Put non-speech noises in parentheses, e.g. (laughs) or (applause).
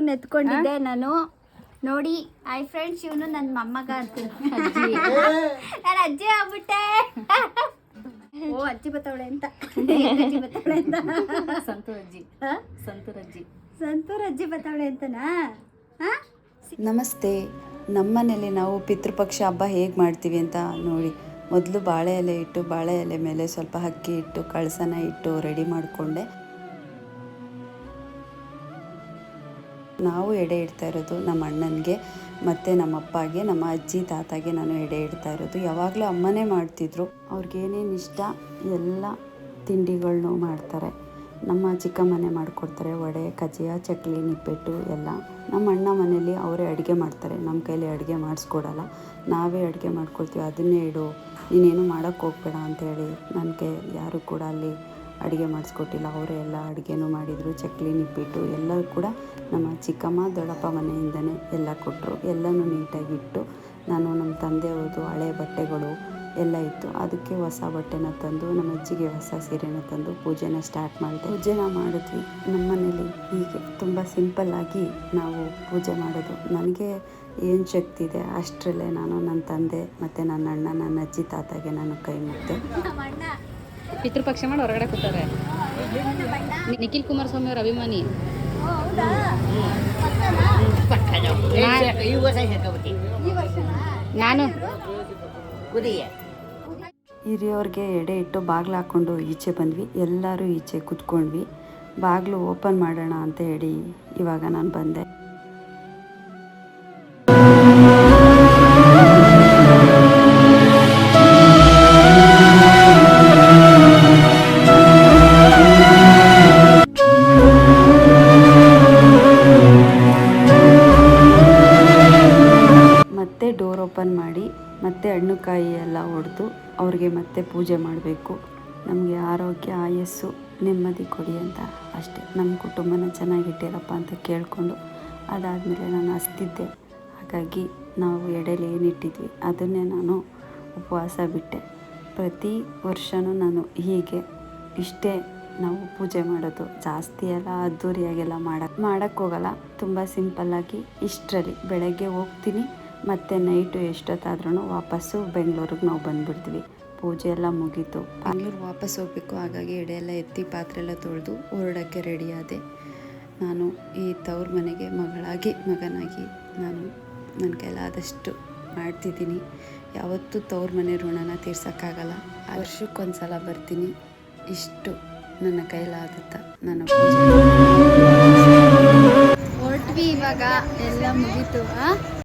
ನೆತ್ಕೊಂಡಿದ್ದೆ ನಾನು. ನೋಡಿ I friends ಇವನು ನನ್ನ ಮೊಮ್ಮಗ ಅಂತ. (laughs) ನಾನು ಅಜ್ಜಿ ಆಗ್ಬಿಟ್ಟೆ. ಓ ಅಜ್ಜಿ ಬತ್ತವಳೆ ಅಂತ. (laughs) ಅಜ್ಜಿ ಬತ್ತವಳೆ ಅಂತ. ಸಂತೂರ್ ಅಜ್ಜಿ. ಹ? ಸಂತೂರ್ ಅಜ್ಜಿ. ಸಂತೂರ್ ಅಜ್ಜಿ ಬತ್ತವಳೆ ಅಂತನಾ? ಹಾ ನಮಸ್ತೆ. ನಮ್ಮನೇಲಿ ನಾವು ಪಿತೃಪಕ್ಷ ಹಬ್ಬ ಹೇಗೆ ಮಾಡ್ತೀವಿ ಅಂತ ನೋಡಿ. ಮೊದಲು ಬಾಳೆ ಎಲೆ ಇಟ್ಟು ಬಾಳೆ ಎಲೆ ಮೇಲೆ ಸ್ವಲ್ಪ ಅಕ್ಕಿ ಇಟ್ಟು ಕಳಸನ ಇಟ್ಟು ರೆಡಿ ಮಾಡಿಕೊಂಡೆ. ನಾವು ಎಡೆ ಇಡ್ತಾ ಇರೋದು ನಮ್ಮ ಅಣ್ಣನಿಗೆ, ಮತ್ತು ನಮ್ಮ ಅಪ್ಪಗೆ, ನಮ್ಮ ಅಜ್ಜಿ ತಾತಾಗೆ ನಾನು ಎಡೆ ಇಡ್ತಾ ಇರೋದು. ಯಾವಾಗಲೂ ಅಮ್ಮನೇ ಮಾಡ್ತಿದ್ರು. ಅವ್ರಿಗೇನೇನು ಇಷ್ಟ, ಎಲ್ಲ ತಿಂಡಿಗಳನ್ನೂ ಮಾಡ್ತಾರೆ. ನಮ್ಮ ಚಿಕ್ಕಮ್ಮನೆ ಮಾಡಿಕೊಡ್ತಾರೆ, ವಡೆ, ಕಜ್ಜಿಯ, ಚಕ್ಲಿ, ನಿಪ್ಪೆಟ್ಟು, ಎಲ್ಲ. ನಮ್ಮ ಅಣ್ಣ ಮನೇಲಿ ಅವರೇ ಅಡುಗೆ ಮಾಡ್ತಾರೆ. ನಮ್ಮ ಕೈಲಿ ಅಡುಗೆ ಮಾಡಿಸ್ಕೊಡಲ್ಲ. ನಾವೇ ಅಡುಗೆ ಮಾಡ್ಕೊಳ್ತೀವಿ. ಅದನ್ನೇ ಇಡು, ನೀನೇನು ಮಾಡೋಕ್ಕೆ ಹೋಗ್ಬೇಡ ಅಂತೇಳಿ ನನಗೆ ಯಾರು ಕೂಡ ಅಲ್ಲಿ ಅಡುಗೆ ಮಾಡಿಸ್ಕೊಟ್ಟಿಲ್ಲ. ಅವರೇ ಎಲ್ಲ ಅಡುಗೆನೂ ಮಾಡಿದರು, ಚಕ್ಲಿ ನಿಪ್ಪಿಟ್ಟು ಎಲ್ಲ ಕೂಡ ನಮ್ಮ ಚಿಕ್ಕಮ್ಮ ದೊಡ್ಡಪ್ಪ ಮನೆಯಿಂದನೇ ಎಲ್ಲ ಕೊಟ್ಟರು ಎಲ್ಲನೂ ನೀಟಾಗಿ ಇಟ್ಟು ನಾನು ನಮ್ಮ ತಂದೆಯವ್ರದ್ದು ಹಳೆ ಬಟ್ಟೆಗಳು ಎಲ್ಲ ಇತ್ತು. ಅದಕ್ಕೆ ಹೊಸ ಬಟ್ಟೆನ ತಂದು, ನಮ್ಮ ಅಜ್ಜಿಗೆ ಹೊಸ ಸೀರೆನ ತಂದು ಪೂಜೆನ ಸ್ಟಾರ್ಟ್ ಮಾಡಿದೆ. ಪೂಜೆನ ಮಾಡಿದ್ವಿ. ನಮ್ಮ ಮನೇಲಿ ಹೀಗೆ ತುಂಬ ಸಿಂಪಲ್ಲಾಗಿ ನಾವು ಪೂಜೆ ಮಾಡೋದು. ನನಗೆ ಏನು ಶಕ್ತಿ ಇದೆ ಅಷ್ಟರಲ್ಲೇ ನಾನು ನನ್ನ ತಂದೆ ಮತ್ತು ನನ್ನ ಅಣ್ಣ, ನನ್ನ ಅಜ್ಜಿ, ತಾತಾಗೆ ನಾನು ಕೈ ಮುಗ್ದೆ. ಪಿತೃಪಕ್ಷ ಮಾಡಿ ಹೊರಗಡೆ ಕೂತಾರೆ. ನಿಖಿಲ್ ಕುಮಾರಸ್ವಾಮಿ ಅವ್ರ ಅಭಿಮಾನಿ. ನಾನು. ಹಿರಿಯವ್ರಿಗೆ ಎಡೆ ಇಟ್ಟು ಬಾಗಿಲು ಹಾಕ್ಕೊಂಡು ಈಚೆ ಬಂದ್ವಿ. ಎಲ್ಲರೂ ಈಚೆ ಕುತ್ಕೊಂಡ್ವಿ. ಬಾಗಿಲು ಓಪನ್ ಮಾಡೋಣ ಅಂತ ಹೇಳಿ ಇವಾಗ ನಾನು ಬಂದೆ. ಡೋರ್ ಓಪನ್ ಮಾಡಿ ಮತ್ತೆ ಹಣ್ಣು ಕಾಯಿ ಎಲ್ಲ ಹೊಡೆದು ಅವ್ರಿಗೆ ಮತ್ತೆ ಪೂಜೆ ಮಾಡಬೇಕು. ನಮಗೆ ಆರೋಗ್ಯ, ಆಯಸ್ಸು ನೆಮ್ಮದಿ ಕೊಡಿ ಅಂತ ಅಷ್ಟೇ. ನಮ್ಮ ಕುಟುಂಬನ ಚೆನ್ನಾಗಿಟ್ಟಿರಪ್ಪ ಅಂತ ಕೇಳಿಕೊಂಡು ಅದಾದಮೇಲೆ ನಾನು ಹಸ್ತಿದ್ದೆ ಹಾಗಾಗಿ ನಾವು ಎಡೆಲಿ ಏನಿಟ್ಟಿದ್ವಿ ಅದನ್ನೇ ನಾನು ಉಪವಾಸ ಬಿಟ್ಟೆ. ಪ್ರತಿ ವರ್ಷವೂ ನಾನು ಹೀಗೆ ಇಷ್ಟೇ ನಾವು ಪೂಜೆ ಮಾಡೋದು. ಜಾಸ್ತಿ ಎಲ್ಲ ಅದ್ದೂರಿಯಾಗೆಲ್ಲ ಮಾಡಕ್ಕೆ ಮಾಡೋಕ್ಕೆ ಹೋಗಲ್ಲ. ತುಂಬ ಸಿಂಪಲ್ಲಾಗಿ ಇಷ್ಟರಲ್ಲಿ ಬೆಳಗ್ಗೆ ಹೋಗ್ತೀನಿ. ಮತ್ತು ನೈಟು ಎಷ್ಟೊತ್ತಾದ್ರೂ ವಾಪಸ್ಸು ಬೆಂಗಳೂರಿಗೆ ನಾವು ಬಂದುಬಿಡ್ತೀವಿ. ಪೂಜೆ ಎಲ್ಲ ಮುಗೀತು. ಬೆಂಗಳೂರು ವಾಪಸ್ ಹೋಗಬೇಕು ಹಾಗಾಗಿ ಎಡೆ ಎಲ್ಲ ಎತ್ತಿ ಪಾತ್ರೆ ಎಲ್ಲ ತೊಳೆದು ಹೊರಡೋಕ್ಕೆ ರೆಡಿಯಾದೆ ನಾನು ಈ ತವ್ರ ಮನೆಗೆ ಮಗಳಾಗಿ ಮಗನಾಗಿ ನಾನು ನನ್ನ ಕೈಲಾದಷ್ಟು ಮಾಡ್ತಿದ್ದೀನಿ. ಯಾವತ್ತೂ ತವ್ರ ಮನೆ ಋಣನ ತೀರ್ಸೋಕ್ಕಾಗಲ್ಲ. ವರ್ಷಕ್ಕೊಂದು ಸಲ ಬರ್ತೀನಿ. ಇಷ್ಟು ನನ್ನ ಕೈಲಾದತ್ತ ನನ್ನ ಪೂಜೆ. ಹೊರಟ್ವಿ ಇವಾಗ ಎಲ್ಲ ಮುಗೀತು